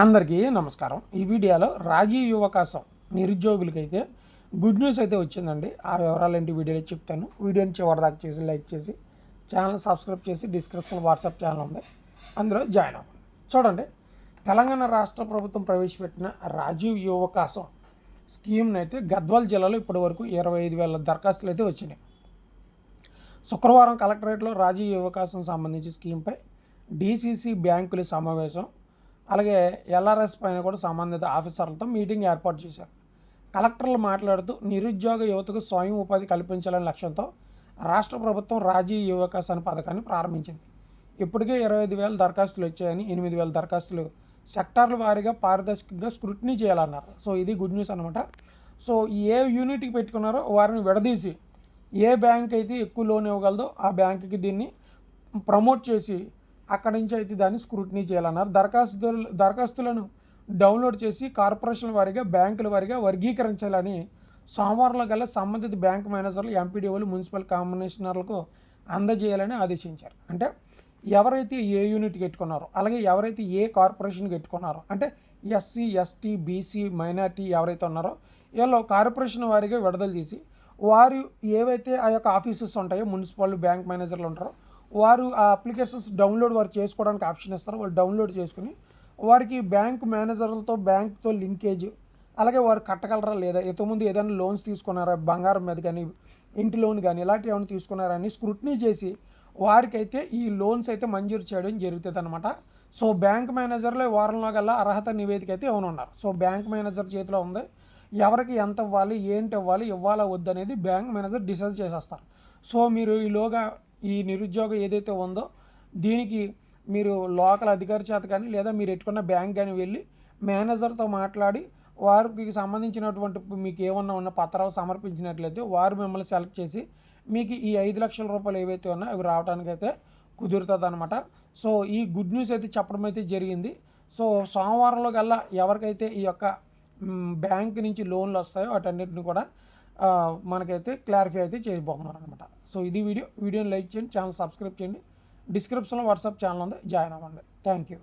అందరికీ నమస్కారం. ఈ వీడియోలో రాజీవ్ యువకాశం నిరుద్యోగులకైతే గుడ్ న్యూస్ అయితే వచ్చిందండి. ఆ వివరాలు ఏంటి వీడియోలో చెప్తాను. వీడియోని చివరిదాకా చేసి లైక్ చేసి ఛానల్ సబ్స్క్రైబ్ చేసి డిస్క్రిప్షన్ వాట్సాప్ ఛానల్ ఉంది. అందులో జాయిన్ అవ్వండి. చూడండి. తెలంగాణ రాష్ట్ర ప్రభుత్వం ప్రవేశపెట్టిన రాజీవ్ యువకాశం స్కీమ్ని అయితే గద్వాల్ జిల్లాలో ఇప్పటి వరకు ఇరవై ఐదు వేల దరఖాస్తులు అయితే వచ్చినాయి. శుక్రవారం కలెక్టరేట్లో రాజీవ్ యువకాశం సంబంధించి స్కీమ్పై డీసీసీ బ్యాంకుల సమావేశం అలాగే ఎల్ఆర్ఎస్ పైన కూడా సంబంధిత ఆఫీసర్లతో మీటింగ్ ఏర్పాటు చేశారు. కలెక్టర్లు మాట్లాడుతూ నిరుద్యోగ యువతకు స్వయం ఉపాధి కల్పించాలనే లక్ష్యంతో రాష్ట్ర ప్రభుత్వం రాజీ యువకాశ అనే పథకాన్ని ప్రారంభించింది. ఇప్పటికే ఇరవై ఐదు వేల దరఖాస్తులు వచ్చాయని ఎనిమిది వేల దరఖాస్తులు సెక్టార్ల వారీగా పారదర్శకంగా స్క్రూటినీ చేయాలన్నారు. సో ఇది గుడ్ న్యూస్ అనమాట సో ఏ యూనిట్కి పెట్టుకున్నారో వారిని విడదీసి ఏ బ్యాంక్ అయితే ఎక్కువ లోన్ ఇవ్వగలదో ఆ బ్యాంకుకి దీన్ని ప్రమోట్ చేసి అక్కడి నుంచి అయితే దాన్ని స్క్రూటినీ చేయాలన్నారు. దరఖాస్తులు దరఖాస్తులను డౌన్లోడ్ చేసి కార్పొరేషన్ వారిగా బ్యాంకుల వారిగా వర్గీకరించాలని సోమవారంలో గల సంబంధిత బ్యాంక్ మేనేజర్లు ఎంపీడీఓలు మున్సిపల్ కమిషనర్లకు అందజేయాలని ఆదేశించారు. అంటే ఎవరైతే ఏ యూనిట్ పెట్టుకున్నారో అలాగే ఎవరైతే ఏ కార్పొరేషన్కి పెట్టుకున్నారో అంటే ఎస్సీ ఎస్టీ బీసీ మైనార్టీ ఎవరైతే ఉన్నారో వీళ్ళు కార్పొరేషన్ వారిగా విడుదల చేసి వారు ఏవైతే ఆ యొక్క ఆఫీసెస్ ఉంటాయో మున్సిపల్ బ్యాంక్ మేనేజర్లు ఉంటారో వారు ఆ అప్లికేషన్స్ డౌన్లోడ్ వారు చేసుకోవడానికి ఆప్షన్ ఇస్తారు. వాళ్ళు డౌన్లోడ్ చేసుకుని వారికి బ్యాంక్ మేనేజర్లతో బ్యాంక్తో లింకేజ్ అలాగే వారు కట్టగలరా లేదా ఇంతకుముందు ఏదైనా లోన్స్ తీసుకున్నారా బంగారం మీద కానీ ఇంటి లోన్ కానీ ఇలాంటివి ఏమైనా తీసుకున్నారా అని స్క్రూట్నీ చేసి వారికైతే ఈ లోన్స్ అయితే మంజూరు చేయడం జరుగుతుంది అనమాట సో బ్యాంక్ మేనేజర్లో వారంలో గల అర్హత నివేదిక అయితే ఉన్నారు? సో బ్యాంక్ మేనేజర్ చేతిలో ఉంది. ఎవరికి ఎంత ఇవ్వాలి ఏంటి ఇవ్వాలి ఇవ్వాలా వద్దనేది బ్యాంక్ మేనేజర్ డిసైడ్ చేసేస్తారు. సో మీరు ఈలోగా ఈ నిరుద్యోగం ఏదైతే ఉందో దీనికి మీరు లోకల్ అధికారి చేత కానీ లేదా మీరు ఎట్టుకున్న బ్యాంక్ కానీ వెళ్ళి మేనేజర్తో మాట్లాడి వారికి సంబంధించినటువంటి మీకు ఏమన్నా ఉన్న పత్రాలు సమర్పించినట్లయితే వారు మిమ్మల్ని సెలెక్ట్ చేసి మీకు ఈ ఐదు లక్షల రూపాయలు ఏవైతే ఉన్నాయో అవి రావడానికైతే కుదురుతుంది అనమాట సో ఈ గుడ్ న్యూస్ అయితే చెప్పడం అయితే జరిగింది. సో సోమవారంలో కల్లా ఎవరికైతే ఈ యొక్క బ్యాంక్ నుంచి లోన్లు వస్తాయో వాటన్నిటిని కూడా మనకైతే క్లారిఫై అయితే చేయబోతున్నారు అనమాట సో ఇది వీడియో. వీడియోని లైక్ చేయండి ఛానల్ సబ్స్క్రైబ్ చేయండి. డిస్క్రిప్షన్లో వాట్సాప్ ఛానల్ ఉంది జాయిన్ అవ్వండి. Thank you